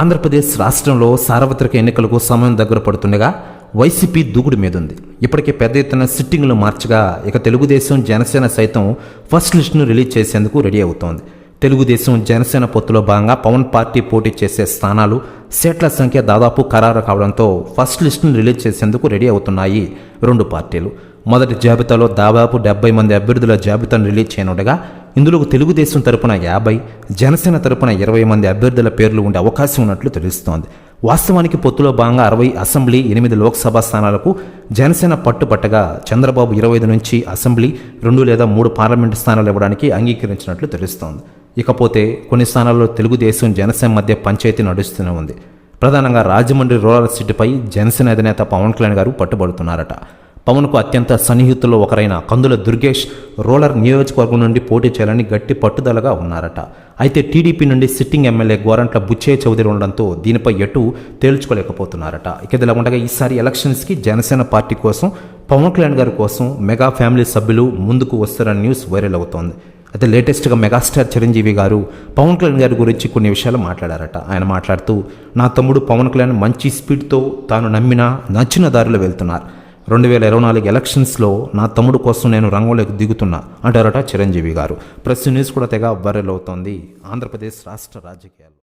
ఆంధ్రప్రదేశ్ రాష్ట్రంలో సార్వత్రిక ఎన్నికలకు సమయం దగ్గర పడుతుండగా వైసీపీ దూకుడు మీద ఉంది ఇప్పటికే పెద్ద ఎత్తున సిట్టింగ్లు మార్చగా ఇక తెలుగుదేశం జనసేన సైతం ఫస్ట్ లిస్టును రిలీజ్ చేసేందుకు రెడీ అవుతోంది. తెలుగుదేశం జనసేన పొత్తులో భాగంగా పవన్ పార్టీ పోటీ చేసే స్థానాలు సీట్ల సంఖ్య దాదాపు ఖరారు కావడంతో ఫస్ట్ లిస్టును రిలీజ్ చేసేందుకు రెడీ అవుతున్నాయి రెండు పార్టీలు. మొదటి జాబితాలో దాదాపు డెబ్బై మంది అభ్యర్థుల జాబితాను రిలీజ్ చేయనుండగా ఇందులో తెలుగుదేశం తరపున యాభై జనసేన తరపున ఇరవై మంది అభ్యర్థుల పేర్లు ఉండే అవకాశం ఉన్నట్లు తెలుస్తోంది. వాస్తవానికి పొత్తులో భాగంగా అరవై అసెంబ్లీ ఎనిమిది లోక్సభ స్థానాలకు జనసేన పట్టుపట్టగా చంద్రబాబు ఇరవై ఐదు నుంచి అసెంబ్లీ రెండు లేదా మూడు పార్లమెంటు స్థానాలు ఇవ్వడానికి అంగీకరించినట్లు తెలుస్తోంది. ఇకపోతే కొన్ని స్థానాల్లో తెలుగుదేశం జనసేన మధ్య పంచాయతీ నడుస్తూనే ఉంది. ప్రధానంగా రాజమండ్రి రూరల్ సిటీపై జనసేన అధినేత పవన్ కళ్యాణ్ గారు పట్టుబడుతున్నారట. పవన్కు అత్యంత సన్నిహితుల్లో ఒకరైన కందుల దుర్గేష్ రోలర్ నియోజకవర్గం నుండి పోటీ చేయాలని గట్టి పట్టుదలగా ఉన్నారట. అయితే టీడీపీ నుండి సిట్టింగ్ ఎమ్మెల్యే గోరంట్ల బుచ్చయ్య చౌదరి ఉండడంతో దీనిపై ఎటు తేల్చుకోలేకపోతున్నారట. ఇక ఇదిలా ఉండగా ఈసారి ఎలక్షన్స్కి జనసేన పార్టీ కోసం పవన్ కళ్యాణ్ గారి కోసం మెగా ఫ్యామిలీ సభ్యులు ముందుకు వస్తారన్న న్యూస్ వైరల్ అవుతోంది. అయితే లేటెస్ట్గా మెగాస్టార్ చిరంజీవి గారు పవన్ కళ్యాణ్ గారి గురించి కొన్ని విషయాలు మాట్లాడారట. ఆయన మాట్లాడుతూ నా తమ్ముడు పవన్ కళ్యాణ్ మంచి స్పీడ్తో తాను నమ్మిన నచ్చిన దారిలో వెళ్తున్నారు. రెండు వేల ఇరవై నాలుగు ఎలక్షన్స్లో నా తమ్ముడు కోసం నేను రంగంలోకి దిగుతున్నా అంటారట చిరంజీవి గారు. ప్రెస్ న్యూస్ కూడా తెగ వైరల్ అవుతోంది. ఆంధ్రప్రదేశ్ రాష్ట్ర రాజకీయాలు